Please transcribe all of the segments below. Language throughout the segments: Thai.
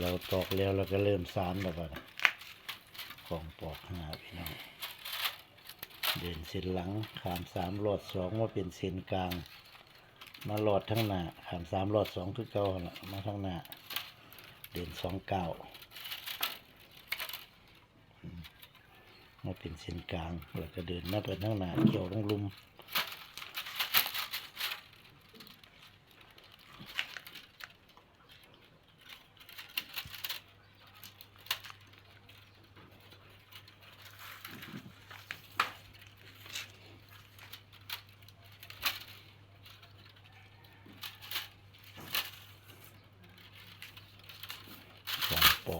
เราตอกแล้วเราก็เริ่มสานแล้วก็ของปอกหาพี่น้องเดินเส้นหลังขามสามหลอดสองมาเป็นเส้นกลาง มาหลอดทั้งหน้าขามสามหลอดสองคือเก่าละมาทั้งหน้าเดินสองเก้ามาเป็นเส้นกลางแล้วก็เดินมาเป็นทั้งหน้าเกี่ยวลงลุม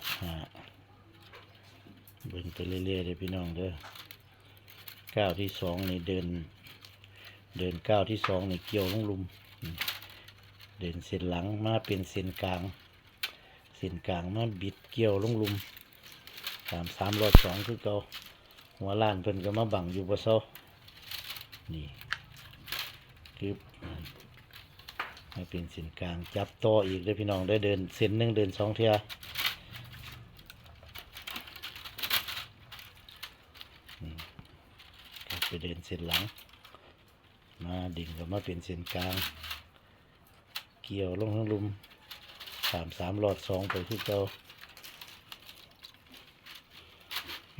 กห้าเบิ่งไปเรื่อยๆเลยพี่น้องเด้อก้าวที่สองนี่เดิน เดินก้าวที่สองนี่เกี่ยวลงลุม เดินเส้นหลังมาเป็นเส้นกลาง เส้นกลางมาบิดเกี่ยวลงลุมสามสามรอดสองคือเกาหัวล้านเพิ่นก็มาบังอยู่บ่เซานี่คือให้เป็นเส้นกลางจับต่ออีกเด้อพี่น้องได้เดินเส้นหนึ่งเดินสองเทีย ก็ไป เดินเส้นหลัง มาดิ่งก็มาเป็นเส้นกลาง เกี่ยวลงทั้งลุมสามสามหลอดสองไปที่เก่า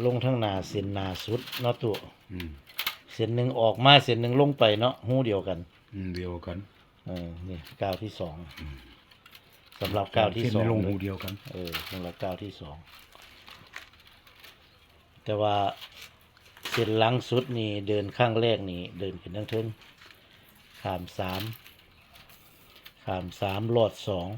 ลงทั้งหนาเส้นหนาสุดเนาะตัวอืมเส้นหนึ่งออกมาเส้นหนึ่งลงไปเนาะหูเดียวกันอืมเดียวกันเออนี่ก้าวที่สองสำหรับก้าวที่เส้นสอไม่งลงเลหูยเดียวกัน เออสำหรับก้าวที่สองแต่ว่า เส้นหลังสุดนี่เดินข้างแรกนี่เดินขึ้นทั้งเทิงขามสามขามสามหลอดสอง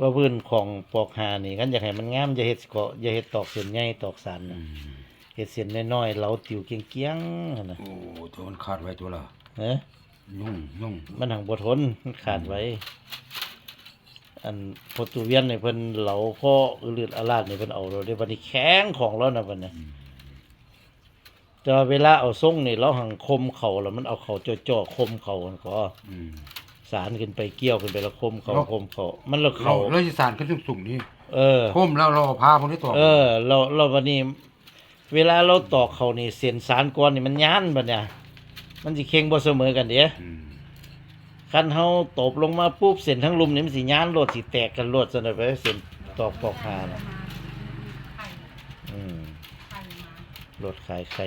ว่าพื้นของปอกหานี่กันอยากให้มันงามอย่าเฮ็ดเกาะอย่าเฮ็ดตอกเส้นใหญ่ตอกสันอืนะมเฮ็ดเส้นน้อยๆเราติวเกี้ยงๆหั่นนะโอ้ตัวมันขาดไว้ตัวละเอ๊ะยุ่งยุ่งมันหังบทนมันขาดไว้ อันโปรตุเวียนเนี่ยเพิ่นเหลาพ่ออือลืดอาลาดเนี่ยเพิ่นเอาเราได้บัดนี้แข็งของเรานะบัดนี้แต่ว่าเวลาเอาส่งนี่เราหังคมเข่าแล้วมันเอาเข่าจ่อๆคมเข่ามันก็อืมสารขึ้นไปเกี่ยวขึ้นไปแล้วคมเข่าแล้วคมเข่ามันแล้วเราเข่าเราจะสารขึ้นสูงๆนี่เออคมแล้วเราเอาพาพวกนี้ต่อเออ เราเราบัดนี้ เวลาเราตอกเข่านี่เส้นสารก่อนนี่มันย้านบัดเนี่ยมันสิเข่งบ่เสมอกันเด้อืม คันเฮาตบลงมาปุ๊บเส้นทั้งลุมนี่มันสิย้านโลดสิแตกกันโลดซะหน่อยไปเส้นตอกปอกหาน่ะอืมโลดขายไข่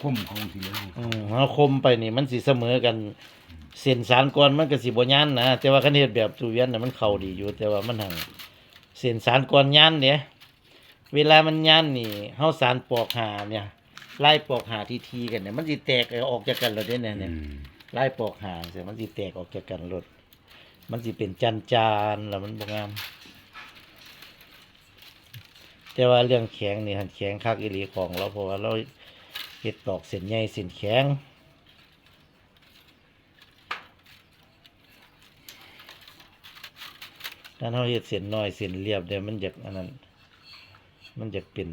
คมของสีเหลืองอืมเฮาคมไปนี่มันสิเสมอกันเส้นสารก่อนมันก็สิบ่ย้านนะแต่ว่าคันเฮ็ดแบบตุเวียนน่ะมันเข้าดีอยู่ แต่ว่ามันหังเส้นสารก่อนย้านเด้เวลามันย้านนี่เฮาสารปอกหาเนี่ย ไล่ปอกหาทีๆกันเนี่ยมันสิแตกออกจากกันแล้วเด้เนี่ยเนี่ยอืมไล่ปอกหางเสียมันสิแตกออกจากกันรถมันสิเป็นจานจานๆแล้วมันบ่งาม แต่ว่าเรื่องแข็งนี่หันแข็งคักอีหลีของเราเพราะว่าเราเฮ็ดตอกเส้นใหญ่เส้นแข็งถ้าเราเฮ็ดเส้นน้อยเส้นเรียบเดี๋ยวมันอยากอันนั้น มันอยากเป็น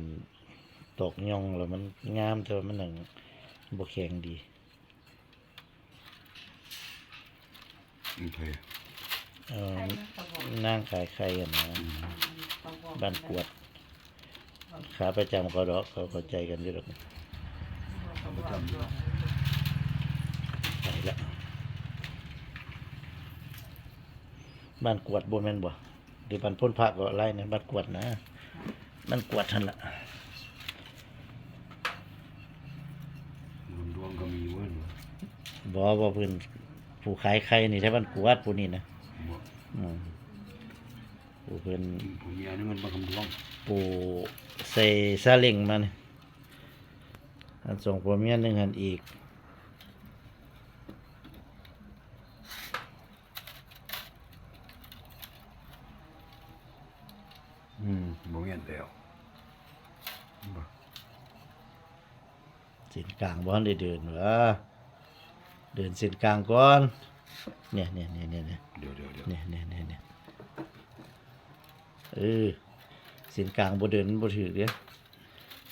ตอกย่องแล้วมันงามแต่ว่ามันหนังบ่แข็งดีโอเคเอ่อนั่งขายไข่กันนะบ้านกวด ขาประจำเขาดอกเขาเข้าใจกันอยู่ดอกทำประจำไปละบ้านกวดบนแม่นบ่หรือบ้านพ้นพระก็ไล่นะบ้านกวดนะบ้านกวดทันละ ดวงก็มีเว้ย บ่บ่เพิ่นผู้ขายไข่นี่ใช่บ้านกวดผู้นี้นะบอกอืมผู้เพิ่นผมมีอันนี้มันมาคำดวงปู่ใส่ซาเล้งมานี่อันส่งผัวเมียหนึงหันอีกอืมบ่เห็นแล้วบ่เส้นกลางบ้านได้เดินวะเดินเส้นกลางก่อนเนี่ยเนี่ยเนี่ยเนี่ยเนี่ยเดี๋ยวเดี๋ยวเดี๋ยวเนี่ยเนี่ยเนี่ยเนี่ยเออเส้นกลางบ่เดินบ่ถือเด้อ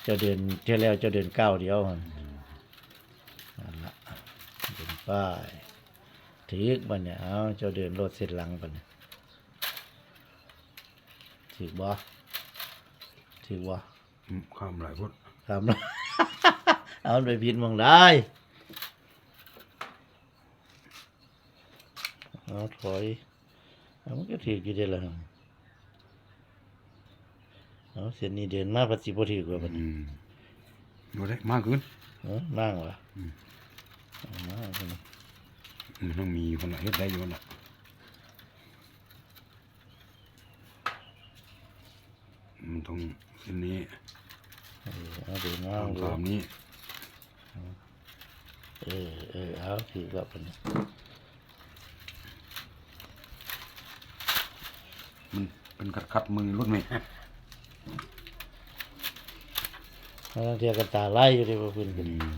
เจ้าเดินเท่าแล้วเจ้าเดินก้าวเดียวหั่นนั่นไปถือบันเนี่ยเอาเจ้าเดินรถเส้นหลังบันเนี่ยถือบ่ถือบ่อืมข้ามหลายพุทธทำแล้วเอามันไปพินมองได้ เอาถอยเอามันก็ถืออยู่ได้ละเอาเส้นนี้เดินมาปัจจิบถือกว่าบัดนี้อืมดูได้มากขึ้นเออนั่งวะอืมเอามาบัดนี้มันต้องมีคนละเฮ็ดได้อยู่น่ะมันต้องเส้นนี้เออเอาเดินมาตามดูตามนี้ เออเออเอาถือกับบัดนี้ มันเป็นคัดคัดๆมือรุ่นไหมเอาเทียกันตาไล่อยู่ที่ว่าพื้นอืขึ้นม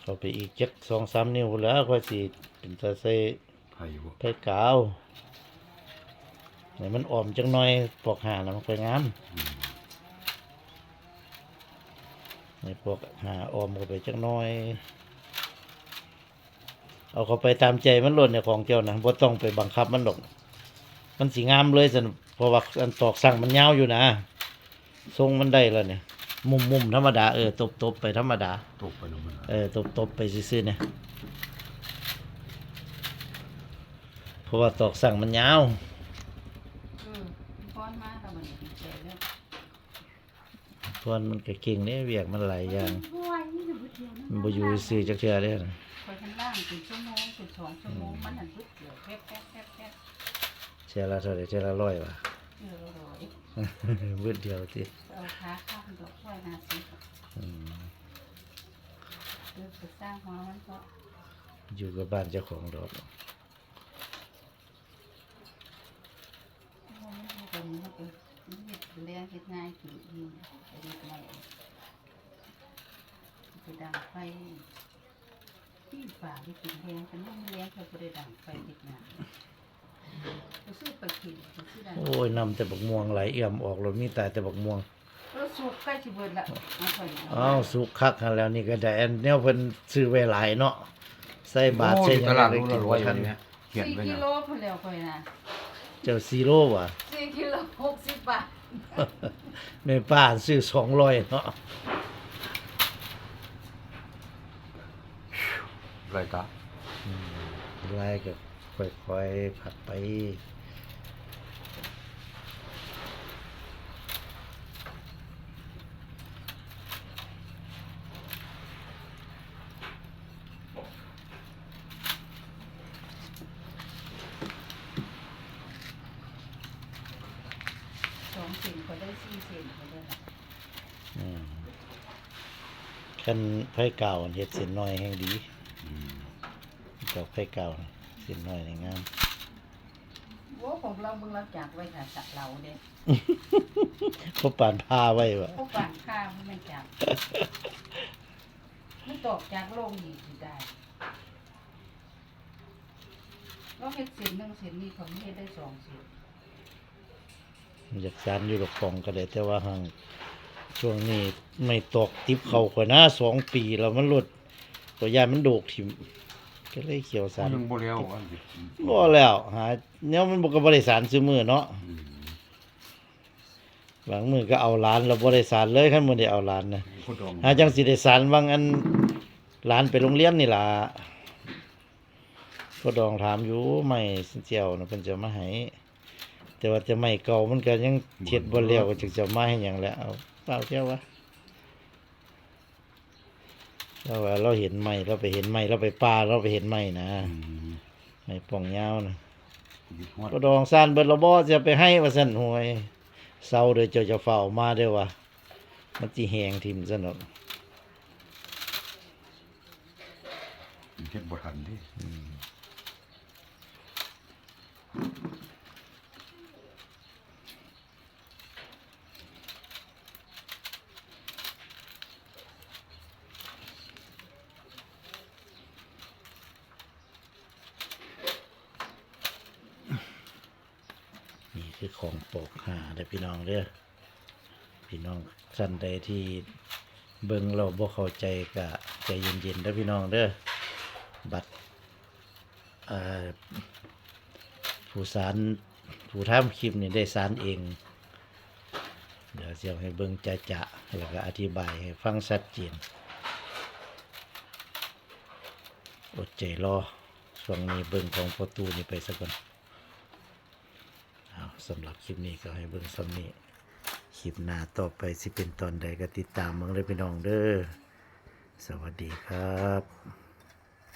เข้าไปอีกเจ็ดสองสามนิ้วแล้วค่อยสิเป็นตาใส่ไผ่บ่ไผ่กาว ไหนมันอ่อมจังหน่อยปอกหาแล้วมันค่อยงามในปอกหาอ่อมเข้าไปจังหน่อย เอาเข้าไปตามใจมันหล่นในของเจ้านะบ่ต้องไปบังคับมันดอก มันสีงามเลยสันเพราะว่าอันตอกสั่งมันยาวอยู่นะทรงมันได้แล้วเนี่ย มุมมุมๆธรรมดาเออตบตบๆไปธรรมดาตกไปลงมาเออตบตบๆไปซื่อๆเนี่ยเพราะว่าตอกสั่งมันยาว อืมป้อนมาแต่มันดีใจเลย เพราะมันก็เก่งเนี่ยเวียกมันหลายอย่างห้วยนี่จะบุดเดียวนะมันบ่อยู่ซื่อจักเทื่อเด้อนะคอยข้างล่างเป็นชั่วโมงเป็นสองชั่วโมงมันหันบุดเดียวแป๊บแป๊บแป๊บแป๊บเทื่อละเท่าใดเทื่อละร้อยว่ะเออโรยเบิดเดียวติเอาขาข้ามดอกห้วยนาสิอืมเออไปสร้างหัวมันก็อยู่กับบ้านเจ้าของดอกห้วยมันก็มันก็มันเห็ด เลี้ยงเห็ดง่ายกินอีกไปเห็ดใหม่ไปดังไฟที่ฝ่าที่กินแห้งแต่ไม่เลี้ยงเขาก็ได้ดังไฟติดหนาไปซื้อไปกินไปซื้อดังโอ้ยนำแต่บักม่วงไหลเอี่ยมออกรถมีแต่แต่บักม่วงรถสูบใกล้สิเบิดละเอาไปอ้าวสุกคักหั้นแล้วนี่ก็ได้อันแนวเพิ่นซื้อไว้หลายเนาะใส่บาทใส่หยังตลาดได้รู้กิละนร้อยบ่ทันเนี่ยเขียนสี่ไว้กินะ โลพอแล้วค่อยนะเจ้าซีโร่ว่ะสี่กิโลหกสิบบาท แม่ป้าซื้อ200เนาะรายการไล่ก็ค่อยๆผัดไป สองเซนก็ได้สี่เซนก็ได้ละ อืม คันไผเก่าเฮ็ดเส้นน้อยแห่งดีอืมดอกไผเก่าเส้นน้อยนี่งามโอ้ผมเราเบิ่งเราจากไว้ค่ะสักเราเด้เขาปานพาไว้ว่ะพวกฝางข้าวมันไม่จากไม่ตอกจากโลงอีกสิได้เราเฮ็ดเส้นหนึ่งเส้นนี้เขาเฮ็ดได้สองเส้นอยากสานอยู่ดอกฟองก็ได้แต่ว่าหัง ช่วงนี้ไม่ตกติบเขากว่านะสองปีแล้วมันหลุดตัวยายมันโดกทิมก็เลยเขียวสารยังบ่แล้วอันสิบ่แล้วหาเนี่ยมันบ่ก็บ่ได้สารซื้อมือเนาะอืมบางมือก็เอาหลานแล้วบ่ได้สารเลยคันบ่ได้เอาหลานนะผู้ดองหาจังสิได้สารบางอันหลานไปโรงเรียนนี่ล่ะก็ดองถามอยู่ไม่เจียวนะเพิ่นจะมาให้แต่ว่าจะไม่เก่ามันก็ยังเฮ็ดบ่แล้วก็จึงจะมาให้หยังแหละ เอาเปล่าเจ้าวะเราว่าเราเห็นไม้เราไปเห็นไม้เราไปป่าเราไปเห็นไม้นะอืมไม้ป่องยาวนะยึดฮอดก็ดองซ่านเบิดและบ่จะไปให้ว่าซั่นหวยเศร้าเด้อเจ้าจะเฝ้ามาเด้อว่ามันสิแหงทิ่มซะเนาะเฮ็ดบ่ทันเดิคือของปกหาเด้อพี่น้องเด้อพี่น้องท่านใดที่เบิ่งเราบ่เข้าใจก็ใจเย็นๆเด้อพี่น้องเด้อบัตรผู้สารผู้ทำคลิปนี่ได้สารเอง เดี๋ยวเสียงให้เบิ่งจะจะแล้วก็อธิบายให้ฟังชัดเจนอดใจรอช่วงนี้เบิ่งของประตูนี่ไปสักก่อน สำหรับคลิปนี้ก็ให้เบิ่งซ้ำนี้คลิปหน้าต่อไปสิเป็นตอนใดก็ติดตามมึงเลยพี่น้องเด้อสวัสดีครับ